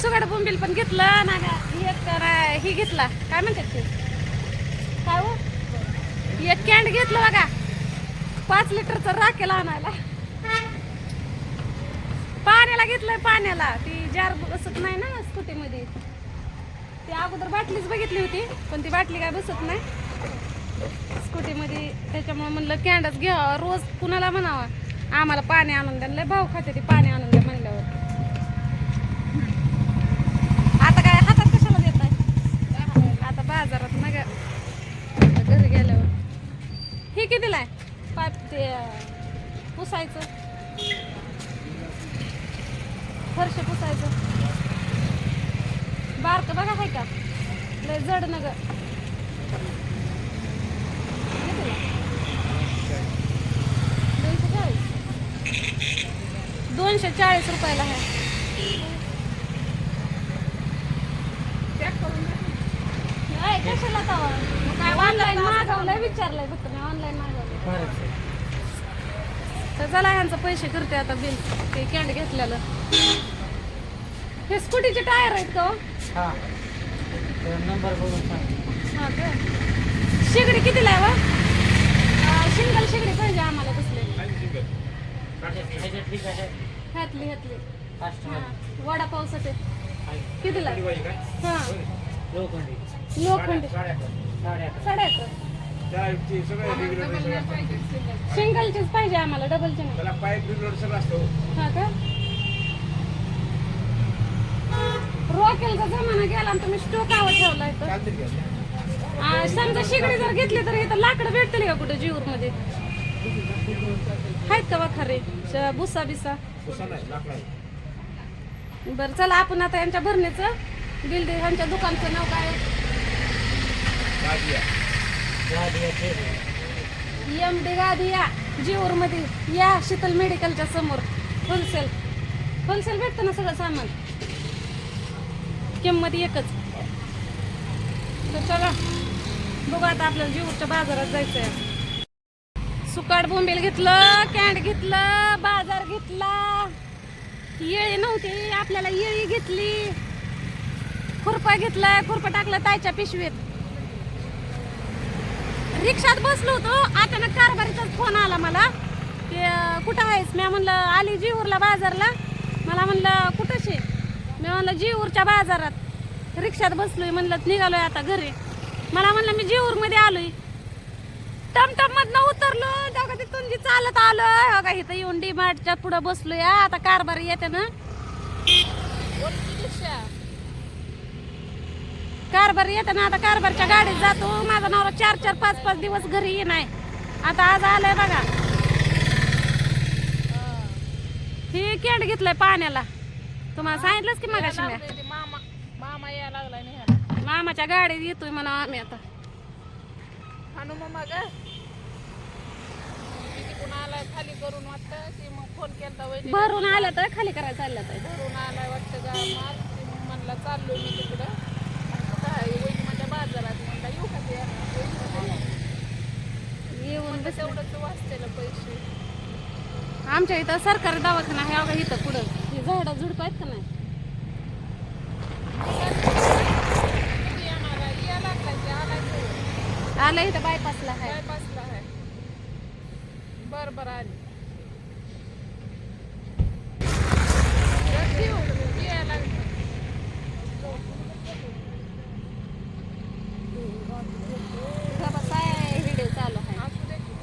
सुगाड बोंबील पण घेतलं ना एक तर ही घेतला. काय म्हणतात ते? काय हो? एक कॅन्ड घेतलं बघा. पाच लिटरचं राखेल आणायला. पाण्याला घेतलंय पाण्याला. ती जार बसत नाही ना स्कूटीमध्ये. ती अगोदर बाटलीच बघितली होती पण ती बाटली काय बसत नाही. स्कूटीमध्ये त्याच्यामुळे म्हणलं कॅन्डच घ्यावा रोज कुणाला म्हणावा. आम्हाला पाणी आणून द्यायला भाऊ भाव खाते ती पाणी आणून द्या म्हणल्यावर आता काय हातात कशाला देत आहे आता बाजारात ना आता घरी गेल्यावर. हे कितीला आहे? पाच ते पुसायचं. फरश पुसायचं. बारक बघा काय का? लय जड न गं दोनशे चाळीस रुपयाला आहे नाही, कशाला तवा? काय ऑनलाईन मागवलंय विचारलंय फक्त मी ऑनलाईन मागवलंय. तर चला ह्यांचं पैसे करते आता बिल. ते कॅन्ड घेतलेलं. हे स्कूटीचे टायर आहेत का हो? हा. तर नंबर बघून सांग. हा का शेगडी कितीला आहे वा सिंगल शेगडी पाहिजे आम्हाला कसले ह्याच्यात ठीक आहे ह्यातली ह्यातली फास्ट हा वडापावसाठी कितीला हा. लोखंडी. लोखंडी. साडे अकरा साडे अकरा सिंगलचीच पाहिजे आम्हाला डबलची नाही. त्याला पाईप बिलोड सगळं असतं हा. का? रॉकेलचा जमाना गेला आणि तुम्ही स्टोक आवा ठेवलाय तर समजा शिगडी जर घेतली तर इथं लाकडं भेटतील का कुठं जीवर मध्ये आहेत का वाखारे? भुसा बिसा. बरं चला आपण आता यांच्या भरणीचं बिल दे यांच्या दुकानचं नाव काय? आहे. एम डी गादी या जीवर मध्ये या शीतल मेडिकलच्या समोर. होलसेल. होलसेल भेटतं ना सगळं सामान? किंमत एकच. तर चला बघू आता आपल्याला जीवरच्या बाजारात जायचंय. सुकाट बोंबील घेतलं कॅन्ड घेतलं बाजार घेतला. येळी नव्हती आपल्याला येळी घेतली. खुरपं घेतलाय खुरपं टाकलं ताईच्या पिशवीत. रिक्षात बसलो होतो अचानक कारभारीचाच फोन आला मला. की कुठं आहेस? मी म्हणलं आली जीवूरला बाजारला. मला म्हणलं कुठं शे मी म्हणलं जीवूरच्या बाजारात. रिक्षात बसलोय म्हणलं निघालोय आता घरी. मला म्हणलं मी जीवूरमध्ये आलोय. टमटममधनं उतरलो तेव्हा तिथून जी चालत आलो हो बघा इथं येऊन डी मार्टच्या पुढं बसलोय. आता कारभारी येते ना. कारभारी येते ना आता कारभारच्या गाडीत जातो. माझा नवरा चार चार पाच पाच दिवस घरी ये नाही आता आज आलाय बघा. हे कॅन्ड घेतलंय पाण्याला. तुम्हाला सांगितलंच की मगाशी मी. मामा मामा यायला लागलाय नाही मामाच्या गाडीत येतोय म्हणा आम्ही आता. हानू मामा ग आलाय खाली करून वाटतं की मग फोन भरून आलं तर खाली करायला चाललं तर भरून आलाय वाटतं गा माल. ती म्हणला चाललोय मी तिकडं मग कुठं आहे वहिनी माझ्या बाजारात म्हणला येऊ का ते वहिनी म्हणली, येऊन बस तेवढंच वाचतेलं पैसे. आमच्या इथं सरकारी दवाखाना आहे बघा इथं पुढं. हे झाडं झुडप आहेत का नाही? आलं इथं बायपासला आहे. काय बसला आहे. बर बर आली ठेवू यायला लागलं इथं बस आहे व्हिडिओ चालू आहे असू दे की.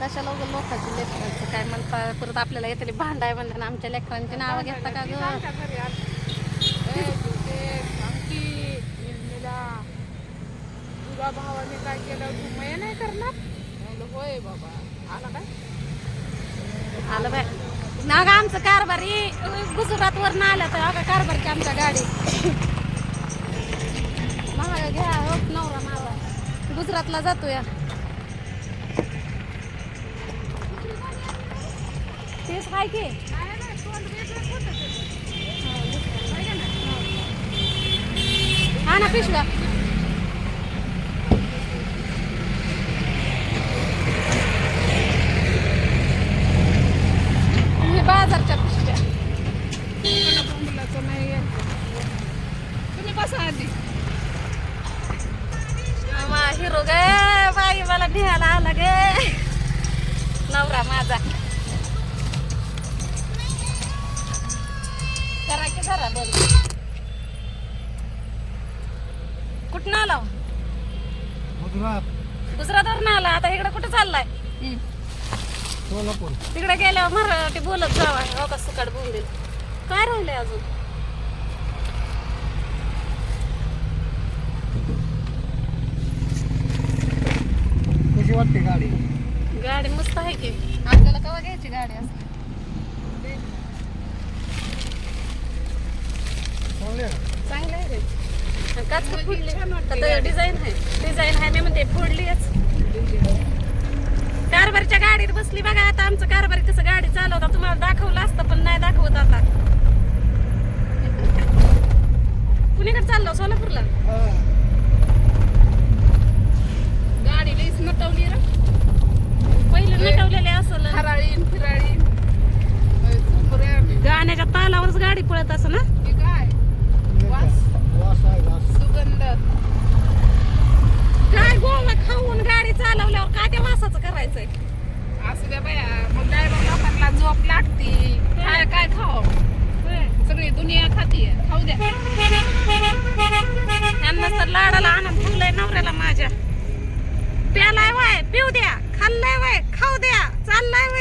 कशाला उगाच लोकांची लेकरांचं काय म्हणता परत आपल्याला येतली भांडाय म्हणताना आमच्या लेकरांची नावं घेता का ग? भावाने काय केलं? तू मय नाही करणार? म्हणलं होय बाबा. आला काय? आलं बाय. ना ग आमचं कारभारी गुजरात वर आलं तर अगं कारभारची आमच्या गाडी. महाग घ्या हो नवरा माझा गुजरातला जातो या तेच हाय की. हा ना पिशव्या. मी बाजारच्या पिशव्या. मुलाचं नाही तुम्ही बस आधी. मा हिरो गे बाई मला न्यायला आला गे. नवरा माझा. जरा बंद कुठं आला गुजरात. गुजरातवरून आला. आता इकडे कुठं चाललाय? सोलापूर. तिकडे गेल्यावर मराठी बोलत जावा. हो का सुकाट बोंबील? काय राहिलंय अजून? कशी वाटते गाडी? गाडी मस्त आहे की. आपल्याला कवा घ्यायची गाडी असं चांगले आहे. रे. आणि काच का फोडली आता डिझाईन आहे. डिझाईन आहे मी म्हणते फोडलीच कारभारच्या गाडीत बसली बघा आता आमचं कारभारी कसं गाडी चालवता. तुम्हाला दाखवलं असतं पण नाही दाखवत आता. कुणीकडे चाललो? सोलापूरला? गाडी लईच नटवली रे. पहिले नटवलेले असल. रे आम्ही. गाण्याच्या तालावरच गाडी पळत असं ना हे काय वास वास आहे वास सुगंध काय गोवा खाऊन गाडी चालवल्यावर काय त्या वासाचं करायचंय. असू द्या बाया मग बघ लोकांना झोप लागती. काय काय खाव? सगळी दुनिया खाती खाऊ द्या. यांना तर लाडाला आनंद फुगलाय नवऱ्याला माझ्या. प्यालाय वय पिऊ द्या. खाल्लाय वय खाऊ द्या. चाललाय वय.